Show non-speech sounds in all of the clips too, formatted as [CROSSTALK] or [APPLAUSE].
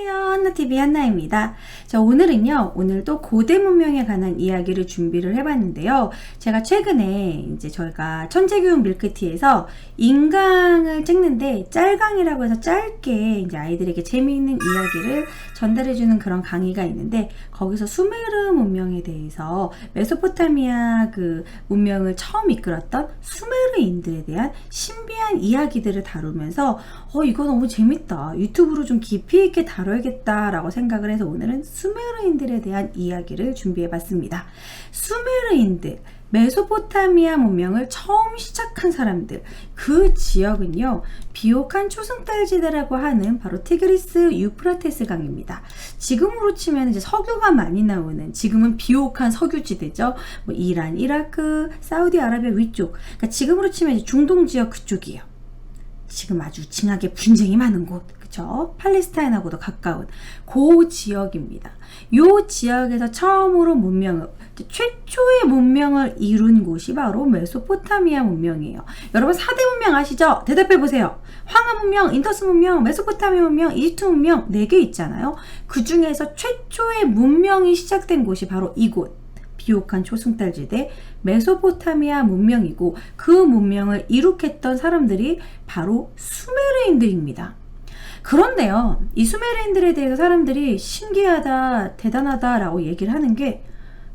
안녕하세요. 한나TV 한나입니다. 자, 오늘은요, 오늘도 고대 문명에 관한 이야기를 준비를 해봤는데요. 제가 최근에 이제 저희가 천재교육 밀크티에서 인강을 찍는데 짤강이라고 해서 짧게 이제 아이들에게 재미있는 이야기를 전달해주는 그런 강의가 있는데 거기서 수메르 문명에 대해서 메소포타미아 그 문명을 처음 이끌었던 수메르인들에 대한 신비한 이야기들을 다루면서 어, 이거 너무 재밌다. 유튜브로 좀 깊이 있게 다 뤄야겠다라고 생각을 해서 오늘은 수메르인들에 대한 이야기를 준비해 봤습니다. 수메르인들, 메소포타미아 문명을 처음 시작한 사람들, 그 지역은요, 비옥한 초승달지대라고 하는 바로 티그리스 유프라테스 강입니다. 지금으로 치면 이제 석유가 많이 나오는, 지금은 비옥한 석유지대죠. 뭐 이란, 이라크, 사우디아라비아 위쪽. 그러니까 지금으로 치면 중동 지역 그쪽이에요. 지금 아주 징하게 분쟁이 많은 곳, 그쵸? 팔레스타인하고도 가까운 그 지역입니다. 요 지역에서 처음으로 문명을, 최초의 문명을 이룬 곳이 바로 메소포타미아 문명이에요. 여러분 4대 문명 아시죠? 대답해 보세요. 황하 문명, 인더스 문명, 메소포타미아 문명, 이집트 문명 4개 있잖아요. 그 중에서 최초의 문명이 시작된 곳이 바로 이곳. 비옥한 초승달지대 메소포타미아 문명이고 그 문명을 이룩했던 사람들이 바로 수메르인들입니다. 그런데요, 이 수메르인들에 대해서 사람들이 신기하다, 대단하다라고 얘기를 하는 게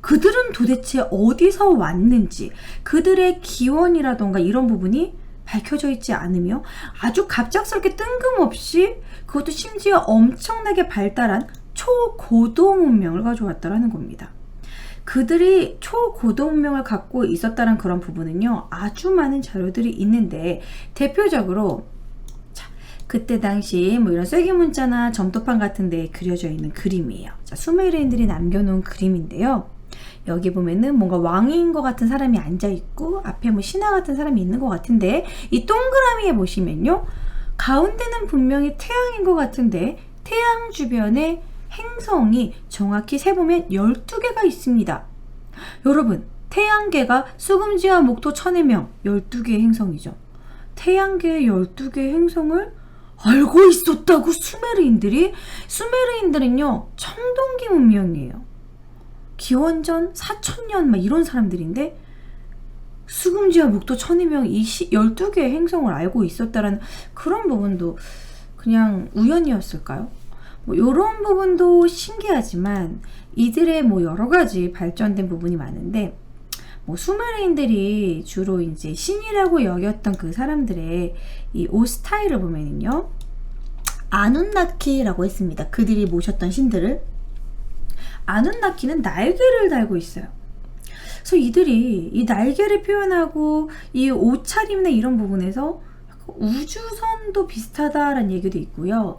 그들은 도대체 어디서 왔는지, 그들의 기원이라던가 이런 부분이 밝혀져 있지 않으며 아주 갑작스럽게 뜬금없이 그것도 심지어 엄청나게 발달한 초고도 문명을 가져왔다라는 겁니다. 그들이 초고도 문명을 갖고 있었다는 그런 부분은요, 아주 많은 자료들이 있는데, 대표적으로, 자, 그때 당시 뭐 이런 쐐기 문자나 점토판 같은 데에 그려져 있는 그림이에요. 자, 수메르인들이 남겨놓은 그림인데요. 여기 보면은 뭔가 왕인 것 같은 사람이 앉아 있고 앞에 뭐 신하 같은 사람이 있는 것 같은데 이 동그라미에 보시면요 가운데는 분명히 태양인 것 같은데 태양 주변에 행성이 정확히 세보면 12개가 있습니다. 여러분, 태양계가 수금지와 목토 천의 명 12개의 행성이죠. 태양계의 12개의 행성을 알고 있었다고 수메르인들이? 수메르인들은요, 청동기 문명이에요. 기원전 4천년 막 이런 사람들인데 수금지와 목토 천의 명이 12개의 행성을 알고 있었다라는 그런 부분도 그냥 우연이었을까요? 뭐 이런 부분도 신기하지만 이들의 뭐 여러 가지 발전된 부분이 많은데 뭐 수메르인들이 주로 이제 신이라고 여겼던 그 사람들의 이 옷 스타일을 보면은요 아눈나키라고 했습니다. 그들이 모셨던 신들을 아눈나키는 날개를 달고 있어요. 그래서 이들이 이 날개를 표현하고 이 옷차림이나 이런 부분에서 우주선도 비슷하다라는 얘기도 있고요.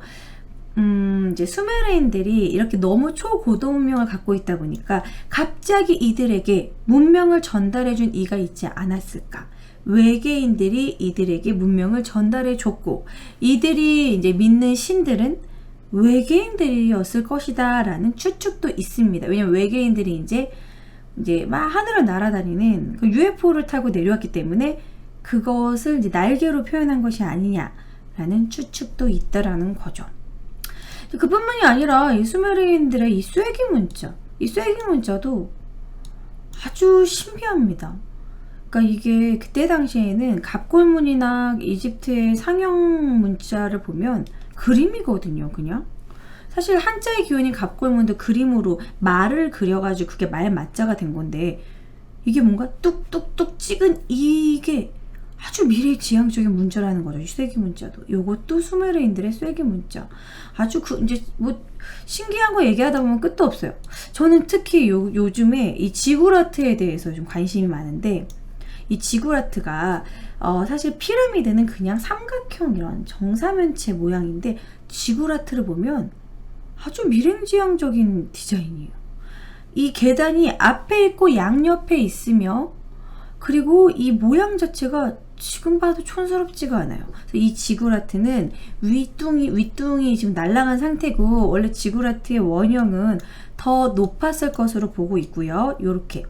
음, 이제 수메르인들이 이렇게 너무 초고도 문명을 갖고 있다 보니까 갑자기 이들에게 문명을 전달해준 이가 있지 않았을까. 외계인들이 이들에게 문명을 전달해 줬고, 이들이 이제 믿는 신들은 외계인들이었을 것이다 라는 추측도 있습니다. 왜냐면 외계인들이 이제, 이제 막 하늘을 날아다니는 그 UFO를 타고 내려왔기 때문에 그것을 이제 날개로 표현한 것이 아니냐라는 추측도 있다라는 거죠. 그뿐만이 아니라 이 수메르인들의 이 쐐기 문자, 이 쐐기 문자도 아주 신비합니다. 그러니까 이게 그때 당시에는 갑골문이나 이집트의 상형 문자를 보면 그림이거든요, 그냥. 사실 한자의 기원인 갑골문도 그림으로 말을 그려가지고 그게 말 맞자가 된 건데 이게 뭔가 뚝뚝뚝 찍은 이게 아주 미래지향적인 문자라는 거죠. 이 쐐기 문자도. 요것도 수메르인들의 쐐기 문자. 아주 그 이제 뭐 신기한 거 얘기하다 보면 끝도 없어요. 저는 특히 요, 요즘에 이 지구라트에 대해서 좀 관심이 많은데 이 지구라트가 어, 사실 피라미드는 그냥 삼각형 이런 정사면체 모양인데 지구라트를 보면 아주 미래지향적인 디자인이에요. 이 계단이 앞에 있고 양옆에 있으며 그리고 이 모양 자체가 지금 봐도 촌스럽지가 않아요. 이 지구라트는 윗둥이 윗둥이 지금 날아간 상태고 원래 지구라트의 원형은 더 높았을 것으로 보고 있고요. 이렇게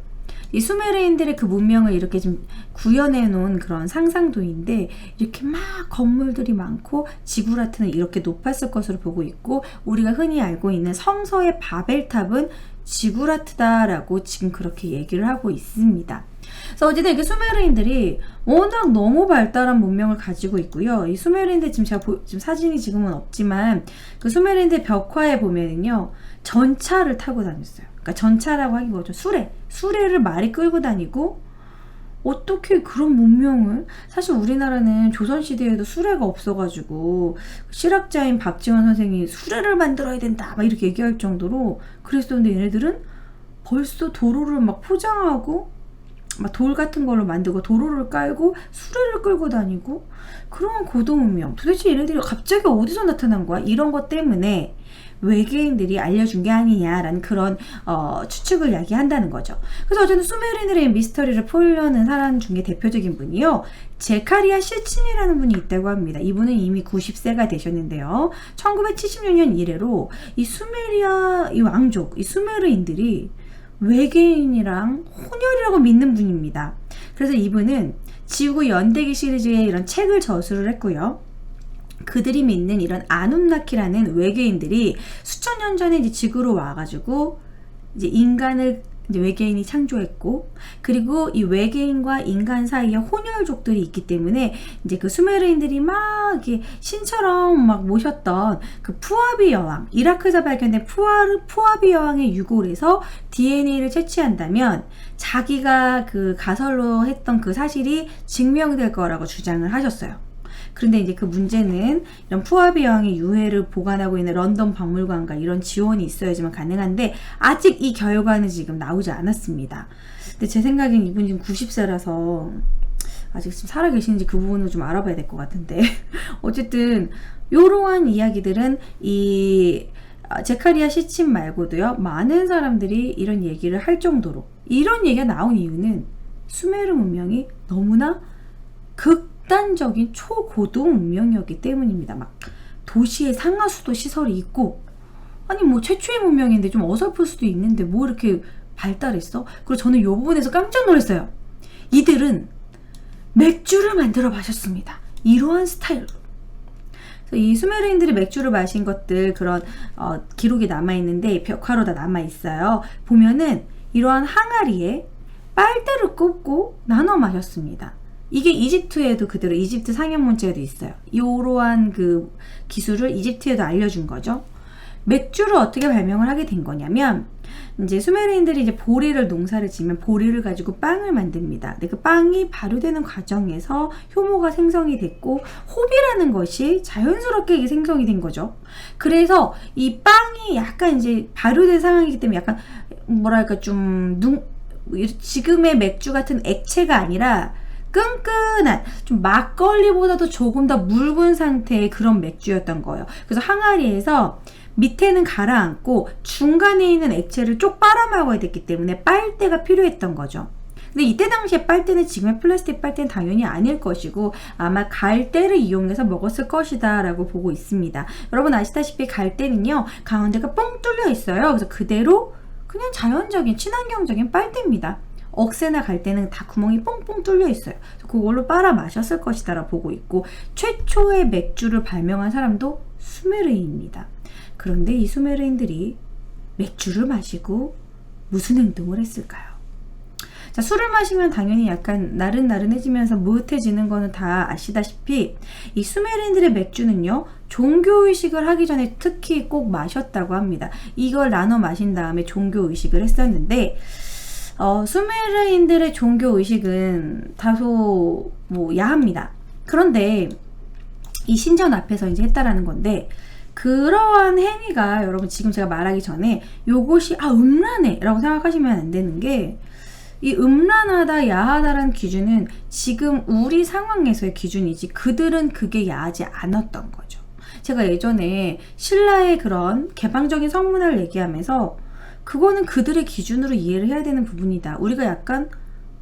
이 수메르인들의 그 문명을 이렇게 좀 구현해 놓은 그런 상상도인데 이렇게 막 건물들이 많고 지구라트는 이렇게 높았을 것으로 보고 있고 우리가 흔히 알고 있는 성서의 바벨탑은 지구라트다라고 지금 그렇게 얘기를 하고 있습니다. 그래서 어쨌든 이게 수메르인들이 워낙 너무 발달한 문명을 가지고 있고요. 이 수메르인들 지금 제가 보, 지금 사진이 지금은 없지만 그 수메르인들 벽화에 보면은요 전차를 타고 다녔어요. 그러니까 전차라고 하기 뭐죠? 수레, 수레를 말이 끌고 다니고 어떻게 그런 문명을 사실 우리나라는 조선 시대에도 수레가 없어가지고 실학자인 박지원 선생이 수레를 만들어야 된다 막 이렇게 얘기할 정도로 그랬었는데 얘네들은 벌써 도로를 막 포장하고 막 돌 같은 걸로 만들고 도로를 깔고 수레를 끌고 다니고 그런 고도 문명 도대체 얘네들이 갑자기 어디서 나타난 거야 이런 것 때문에 외계인들이 알려준 게 아니냐라는 그런 어, 추측을 야기한다는 거죠. 그래서 어쨌든 수메르인들의 미스터리를 풀려는 사람 중에 대표적인 분이요. 제카리아 실친이라는 분이 있다고 합니다. 이분은 이미 90세가 되셨는데요. 1976년 이래로 이 수메리아 이 왕족, 이 수메르인들이 외계인이랑 혼혈이라고 믿는 분입니다. 그래서 이분은 지구 연대기 시리즈의 이런 책을 저술을 했고요. 그들이 믿는 이런 아눈나키라는 외계인들이 수천 년 전에 이제 지구로 와가지고 이제 인간을 이제 외계인이 창조했고 그리고 이 외계인과 인간 사이에 혼혈족들이 있기 때문에 이제 그 수메르인들이 막 신처럼 막 모셨던 그 푸아비 여왕 이라크에서 발견된 푸아르 푸아비 여왕의 유골에서 DNA를 채취한다면 자기가 그 가설로 했던 그 사실이 증명될 거라고 주장을 하셨어요. 그런데 이제 그 문제는 이런 푸아비 여왕의 유해를 보관하고 있는 런던 박물관과 이런 지원이 있어야지만 가능한데 아직 이 결과는 지금 나오지 않았습니다. 근데 제 생각엔 이분 지금 90세라서 아직 지금 살아 계시는지 그 부분을 좀 알아봐야 될 것 같은데 [LAUGHS] 어쨌든 이러한 이야기들은 이 아, 제카리아 시친 말고도요 많은 사람들이 이런 얘기를 할 정도로 이런 얘기가 나온 이유는 수메르 문명이 너무나 극 극단적인 초고도 문명이었기 때문입니다. 막 도시에 상하수도 시설이 있고 아니 뭐 최초의 문명인데 좀 어설플 수도 있는데 뭐 이렇게 발달했어? 그리고 저는 이 부분에서 깜짝 놀랐어요. 이들은 맥주를 만들어 마셨습니다. 이러한 스타일로. 이 수메르인들이 맥주를 마신 것들 그런 어, 기록이 남아 있는데 벽화로 다 남아 있어요. 보면은 이러한 항아리에 빨대를 꽂고 나눠 마셨습니다. 이게 이집트에도 그대로 이집트 상형 문자에도 있어요. 이러한 그 기술을 이집트에도 알려준 거죠. 맥주를 어떻게 발명을 하게 된 거냐면 이제 수메르인들이 이제 보리를 농사를 지면 보리를 가지고 빵을 만듭니다. 근데 그 빵이 발효되는 과정에서 효모가 생성이 됐고 호비라는 것이 자연스럽게 생성이 된 거죠. 그래서 이 빵이 약간 이제 발효된 상황이기 때문에 약간 뭐랄까 좀 눈, 지금의 맥주 같은 액체가 아니라 끈끈한 좀 막걸리보다도 조금 더 묽은 상태의 그런 맥주였던 거예요. 그래서 항아리에서 밑에는 가라앉고 중간에 있는 액체를 쪽 빨아먹어야 됐기 때문에 빨대가 필요했던 거죠. 근데 이때 당시에 빨대는 지금의 플라스틱 빨대는 당연히 아닐 것이고 아마 갈대를 이용해서 먹었을 것이다 라고 보고 있습니다. 여러분 아시다시피 갈대는요 가운데가 뻥 뚫려 있어요. 그래서 그대로 그냥 자연적인 친환경적인 빨대입니다. 억새나 갈 때는 다 구멍이 뽕뽕 뚫려 있어요. 그걸로 빨아 마셨을 것이다라 보고 있고 최초의 맥주를 발명한 사람도 수메르인입니다. 그런데 이 수메르인들이 맥주를 마시고 무슨 행동을 했을까요? 자, 술을 마시면 당연히 약간 나른나른해지면서 무릇해지는 거는 다 아시다시피 이 수메르인들의 맥주는요 종교의식을 하기 전에 특히 꼭 마셨다고 합니다. 이걸 나눠 마신 다음에 종교의식을 했었는데 어, 수메르인들의 종교 의식은 다소 뭐 야합니다. 그런데 이 신전 앞에서 이제 했다라는 건데 그러한 행위가 여러분 지금 제가 말하기 전에 요것이 아 음란해라고 생각하시면 안 되는 게 이 음란하다 야하다라는 기준은 지금 우리 상황에서의 기준이지 그들은 그게 야하지 않았던 거죠. 제가 예전에 신라의 그런 개방적인 성문화를 얘기하면서 그거는 그들의 기준으로 이해를 해야 되는 부분이다. 우리가 약간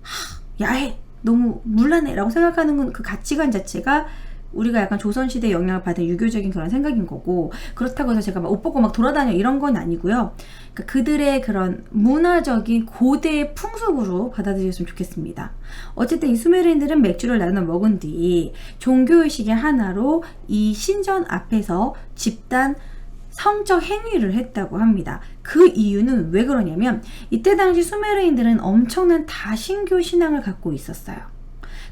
하, 야해, 너무 물란해라고 생각하는 건 그 가치관 자체가 우리가 약간 조선시대 영향을 받은 유교적인 그런 생각인 거고 그렇다고 해서 제가 막 옷 벗고 막 돌아다녀 이런 건 아니고요. 그러니까 그들의 그런 문화적인 고대의 풍속으로 받아들였으면 좋겠습니다. 어쨌든 이 수메르인들은 맥주를 나눠 먹은 뒤 종교의식의 하나로 이 신전 앞에서 집단 성적 행위를 했다고 합니다. 그 이유는 왜 그러냐면 이때 당시 수메르인들은 엄청난 다신교 신앙을 갖고 있었어요.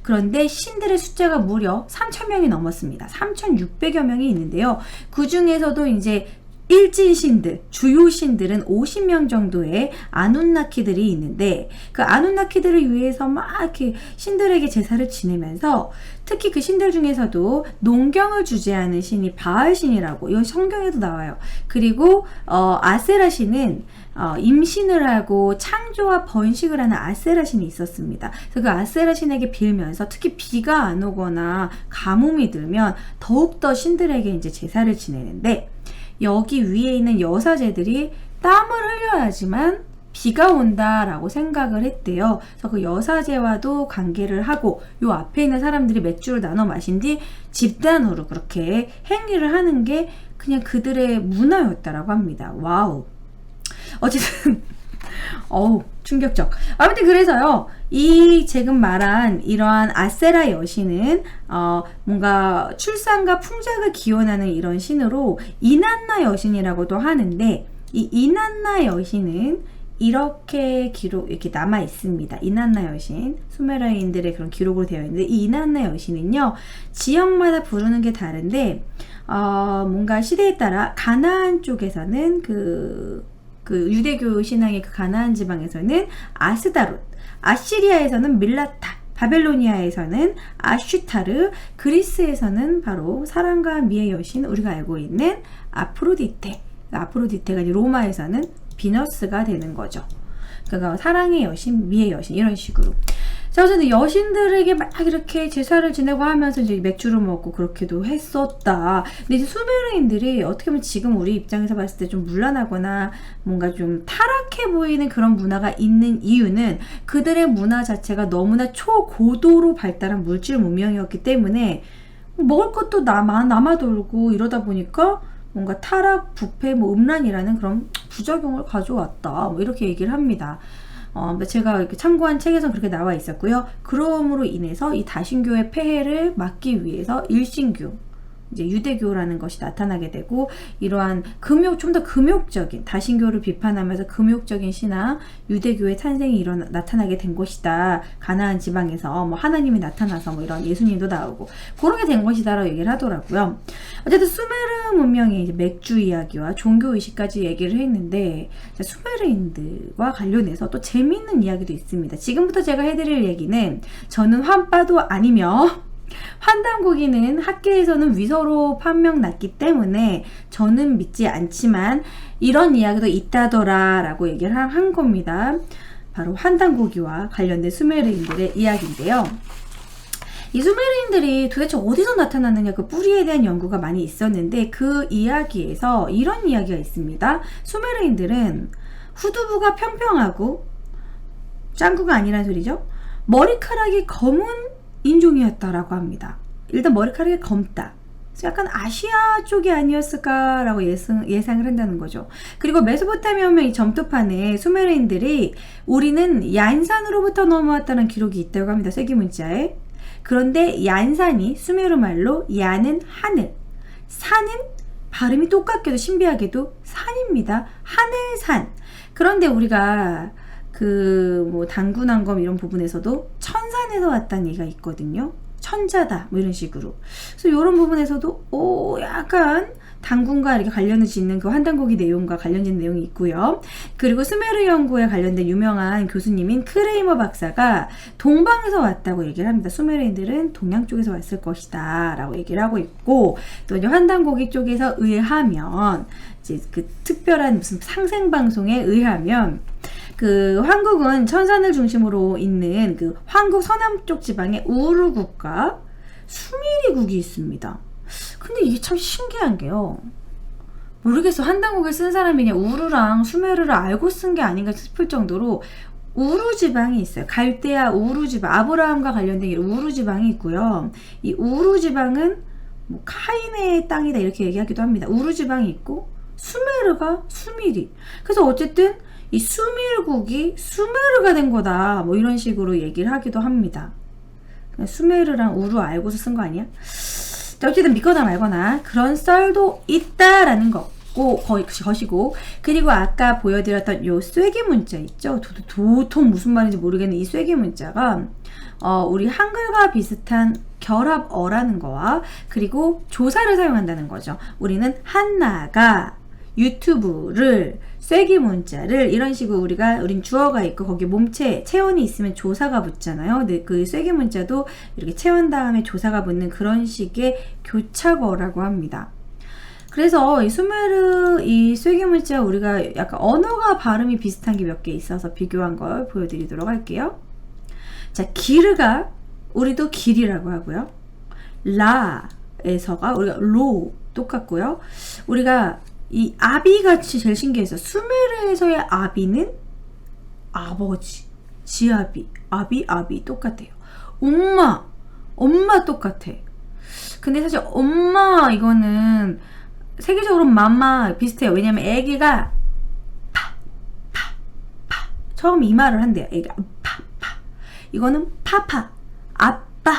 그런데 신들의 숫자가 무려 3,000명이 넘었습니다. 3,600여 명이 있는데요. 그 중에서도 이제 일진 신들, 주요 신들은 50명 정도의 아눈나키들이 있는데 그 아눈나키들을 위해서 막 이렇게 신들에게 제사를 지내면서 특히 그 신들 중에서도 농경을 주재하는 신이 바알 신이라고 이건 성경에도 나와요. 그리고 어, 아세라 신은 어, 임신을 하고 창조와 번식을 하는 아세라 신이 있었습니다. 그래서 그 아세라 신에게 빌면서 특히 비가 안 오거나 가뭄이 들면 더욱더 신들에게 이제 제사를 지내는데 여기 위에 있는 여사제들이 땀을 흘려야지만 비가 온다라고 생각을 했대요. 그래서 그 여사제와도 관계를 하고 요 앞에 있는 사람들이 맥주를 나눠 마신 뒤 집단으로 그렇게 행위를 하는 게 그냥 그들의 문화였다라고 합니다. 와우. 어쨌든 [LAUGHS] 어우 충격적. 아무튼 그래서요 이 지금 말한 이러한 아세라 여신은 어 뭔가 출산과 풍작을 기원하는 이런 신으로 이난나 여신이라고도 하는데 이 이난나 여신은 이렇게 기록 이렇게 남아 있습니다. 이난나 여신 수메라인들의 그런 기록으로 되어 있는데 이 이난나 여신은요 지역마다 부르는 게 다른데 어 뭔가 시대에 따라 가나안 쪽에서는 그, 그 유대교 신앙의 그 가나안 지방에서는 아스다롯, 아시리아에서는 밀라타, 바벨로니아에서는 아슈타르, 그리스에서는 바로 사랑과 미의 여신 우리가 알고 있는 아프로디테. 아프로디테가 로마에서는 비너스가 되는 거죠. 그러니까 사랑의 여신, 미의 여신 이런 식으로. 자, 어쨌든 여신들에게 막 이렇게 제사를 지내고 하면서 이제 맥주를 먹고 그렇게도 했었다. 근데 이제 수메르인들이 어떻게 보면 지금 우리 입장에서 봤을 때 좀 물란하거나 뭔가 좀 타락해 보이는 그런 문화가 있는 이유는 그들의 문화 자체가 너무나 초고도로 발달한 물질 문명이었기 때문에 먹을 것도 남아, 남아 돌고 이러다 보니까 뭔가 타락, 부패, 뭐 음란이라는 그런 부작용을 가져왔다. 뭐 이렇게 얘기를 합니다. 어, 제가 이렇게 참고한 책에서 그렇게 나와 있었고요. 그러므로 인해서 이 다신교의 폐해를 막기 위해서 일신교, 이제 유대교라는 것이 나타나게 되고 이러한 금욕 좀 더 금욕적인 다신교를 비판하면서 금욕적인 신앙 유대교의 탄생이 일어나 나타나게 된 것이다. 가나안 지방에서 뭐 하나님이 나타나서 뭐 이런 예수님도 나오고 그렇게 된 것이다라고 얘기를 하더라고요. 어쨌든 수메르 문명의 이제 맥주 이야기와 종교 의식까지 얘기를 했는데 수메르인들과 관련해서 또 재미있는 이야기도 있습니다. 지금부터 제가 해드릴 얘기는 저는 환빠도 아니며 환단고기는 학계에서는 위서로 판명났기 때문에 저는 믿지 않지만 이런 이야기도 있다더라 라고 얘기를 한 겁니다. 바로 환단고기와 관련된 수메르인들의 이야기인데요. 이 수메르인들이 도대체 어디서 나타났느냐 그 뿌리에 대한 연구가 많이 있었는데 그 이야기에서 이런 이야기가 있습니다. 수메르인들은 후두부가 평평하고 짱구가 아니란 소리죠. 머리카락이 검은 인종이었다라고 합니다. 일단 머리카락이 검다. 약간 아시아 쪽이 아니었을까라고 예상, 예상을 한다는 거죠. 그리고 메소포타미아의 이 점토판에 수메르인들이 우리는 얀산으로부터 넘어왔다는 기록이 있다고 합니다. 세기 문자에. 그런데 얀산이 수메르 말로 야는 하늘, 산은 발음이 똑같게도 신비하게도 산입니다. 하늘산. 그런데 우리가 그 뭐 당군한검 이런 부분에서도 천산에서 왔다는 얘기가 있거든요. 천자다 뭐 이런 식으로. 그래서 이런 부분에서도 오 약간 당군과 이렇게 관련을 짓는 그 환단고기 내용과 관련된 내용이 있고요. 그리고 스메르 연구에 관련된 유명한 교수님인 크레이머 박사가 동방에서 왔다고 얘기를 합니다. 수메르인들은 동양 쪽에서 왔을 것이다 라고 얘기를 하고 있고 또 이제 환단고기 쪽에서 의하면 이제 그 특별한 무슨 상생 방송에 의하면 그 황국은 천산을 중심으로 있는 그 황국 서남쪽 지방에 우르국과 수미리국이 있습니다. 근데 이게 참 신기한 게요. 모르겠어. 한단국을 쓴 사람이 그냥 우르랑 수메르를 알고 쓴 게 아닌가 싶을 정도로 우루 지방이 있어요. 갈대아 우루 지방, 아브라함과 관련된 우루 지방이 있고요. 이 우루 지방은 뭐 카인의 땅이다 이렇게 얘기하기도 합니다. 우르 지방이 있고 수메르가 수밀이. 그래서 어쨌든 이 수밀국이 수메르가 된 거다. 뭐 이런 식으로 얘기를 하기도 합니다. 그냥 수메르랑 우르 알고서 쓴 거 아니야? 자, 어쨌든 믿거나 말거나 그런 썰도 있다라는 거. 고 거의 것이고 그리고 아까 보여드렸던 요 쐐기 문자 있죠 도, 도통 무슨 말인지 모르겠는 이 쐐기 문자가 어, 우리 한글과 비슷한 결합어라는 거와 그리고 조사를 사용한다는 거죠 우리는 한나가 유튜브를 쐐기 문자를 이런 식으로 우리가 우린 주어가 있고 거기 몸체 체원이 있으면 조사가 붙잖아요. 근데 그 쐐기 문자도 이렇게 체원 다음에 조사가 붙는 그런 식의 교차어라고 합니다. 그래서 이 수메르 이 쐐기 문자 우리가 약간 언어가 발음이 비슷한 게 몇 개 있어서 비교한 걸 보여드리도록 할게요. 자, 기르가 우리도 길이라고 하고요. 라에서가 우리가 로 똑같고요. 우리가 이 아비 같이 제일 신기해서 수메르에서의 아비는 아버지, 지아비, 아비, 아비 똑같아요. 엄마, 엄마 똑같아. 근데 사실 엄마 이거는 세계적으로 맘마 비슷해요. 왜냐면 애기가 파, 파, 파. 처음 이 말을 한대요. 애기가 파, 파. 이거는 파파, 아빠,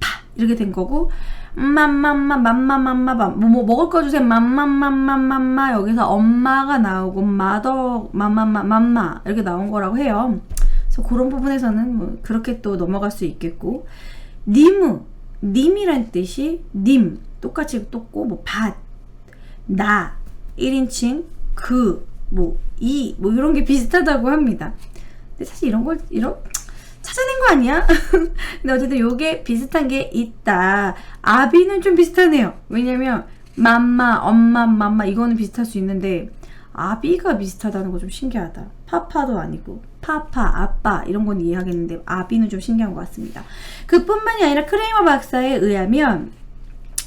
파. 이렇게 된 거고, 맘맘마, 맘마맘마, 뭐, 뭐 먹을 거 주세요. 맘맘맘맘맘마. 여기서 엄마가 나오고, 마더, 맘맘마, 맘마. 이렇게 나온 거라고 해요. 그래서 그런 부분에서는 뭐 그렇게 또 넘어갈 수 있겠고, 니무, 님이란 뜻이 님. 똑같이 똑고, 뭐, 밭, 나, 1인칭, 그, 뭐, 이, 뭐 이런 게 비슷하다고 합니다. 근데 사실 이런 걸, 이런, 찾아낸 거 아니야? [LAUGHS] 근데 어쨌든 요게 비슷한 게 있다. 아비는 좀 비슷하네요. 왜냐면, 맘마, 엄마, 맘마, 이거는 비슷할 수 있는데, 아비가 비슷하다는 거 좀 신기하다. 파파도 아니고, 파파, 아빠, 이런 건 이해하겠는데, 아비는 좀 신기한 것 같습니다. 그뿐만이 아니라 크레이머 박사에 의하면,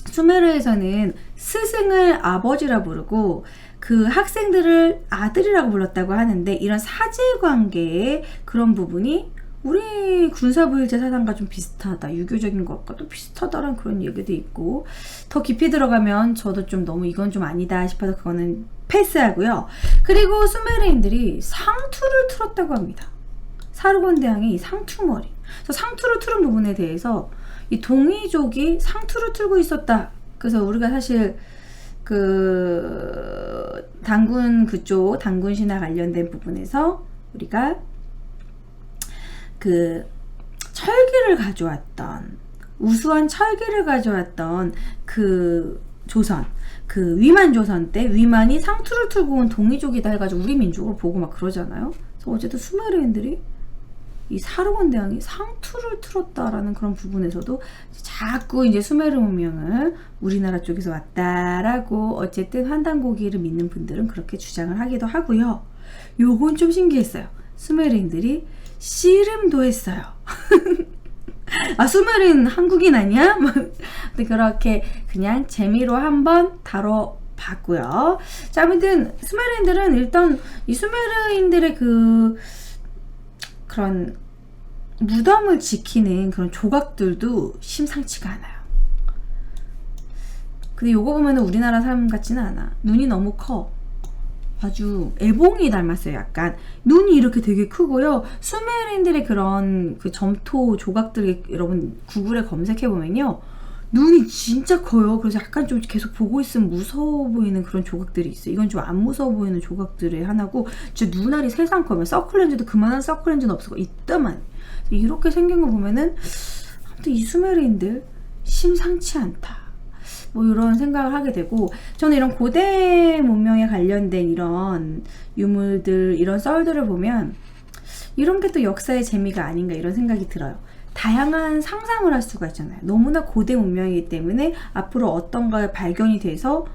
수메르에서는 스승을 아버지라 부르고 그 학생들을 아들이라고 불렀다고 하는데 이런 사제관계의 그런 부분이 우리 군사부일제 사상과 좀 비슷하다. 유교적인 것과 또 비슷하다라는 그런 얘기도 있고 더 깊이 들어가면 저도 좀 너무 이건 좀 아니다 싶어서 그거는 패스하고요. 그리고 수메르인들이 상투를 틀었다고 합니다. 사르곤 대왕이 이 상투머리. 그래서 상투를 틀은 부분에 대해서 이 동이족이 상투를 틀고 있었다. 그래서 우리가 사실 그 당군 그쪽 당군 신화 관련된 부분에서 우리가 그 철기를 가져왔던 우수한 철기를 가져왔던 그 조선 그 위만 조선 때 위만이 상투를 틀고 온 동이족이다 해가지고 우리 민족으로 보고 막 그러잖아요. 그래서 어쨌든 수메르인들이 이 사르곤 대왕이 상투를 틀었다라는 그런 부분에서도 자꾸 이제 수메르 문명은 우리나라 쪽에서 왔다라고 어쨌든 환단고기를 믿는 분들은 그렇게 주장을 하기도 하고요. 요건 좀 신기했어요. 수메르인들이 씨름도 했어요. [LAUGHS] 아, 수메르인 한국인 아니야? [LAUGHS] 그렇게 그냥 재미로 한번 다뤄 봤고요. 자, 아무튼 수메르인들은 일단 이 수메르인들의 그 그런 무덤을 지키는 그런 조각들도 심상치가 않아요. 근데 요거 보면은 우리나라 사람 같지는 않아. 눈이 너무 커. 아주 애봉이 닮았어요. 약간 눈이 이렇게 되게 크고요. 수메르인들의 그런 그 점토 조각들 여러분 구글에 검색해 보면요. 눈이 진짜 커요. 그래서 약간 좀 계속 보고 있으면 무서워 보이는 그런 조각들이 있어요. 이건 좀 안 무서워 보이는 조각들의 하나고, 진짜 눈알이 세상 커요. 서클렌즈도 그만한 서클렌즈는 없고 있다만 이렇게 생긴 거 보면은 아무튼 이 수메르인들 심상치 않다. 뭐 이런 생각을 하게 되고 저는 이런 고대 문명에 관련된 이런 유물들 이런 썰들을 보면 이런 게 또 역사의 재미가 아닌가 이런 생각이 들어요. 다양한 상상을 할 수가 있잖아요. 너무나 고대 문명이기 때문에 앞으로 어떤가 발견이 돼서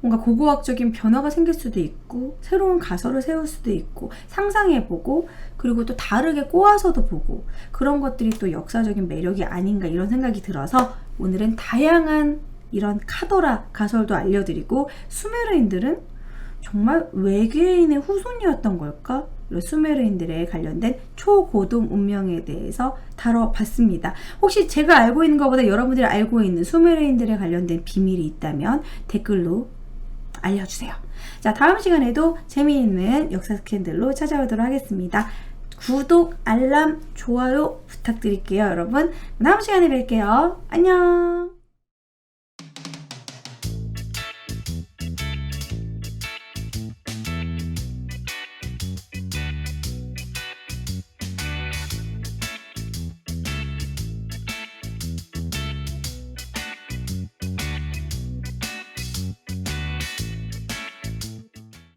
뭔가 고고학적인 변화가 생길 수도 있고 새로운 가설을 세울 수도 있고 상상해보고 그리고 또 다르게 꼬아서도 보고 그런 것들이 또 역사적인 매력이 아닌가 이런 생각이 들어서 오늘은 다양한 이런 카더라 가설도 알려드리고 수메르인들은 정말 외계인의 후손이었던 걸까? 수메르인들에 관련된 초고등 운명에 대해서 다뤄봤습니다. 혹시 제가 알고 있는 것보다 여러분들이 알고 있는 수메르인들에 관련된 비밀이 있다면 댓글로 알려주세요. 자, 다음 시간에도 재미있는 역사 스캔들로 찾아오도록 하겠습니다. 구독, 알람, 좋아요 부탁드릴게요, 여러분. 다음 시간에 뵐게요. 안녕!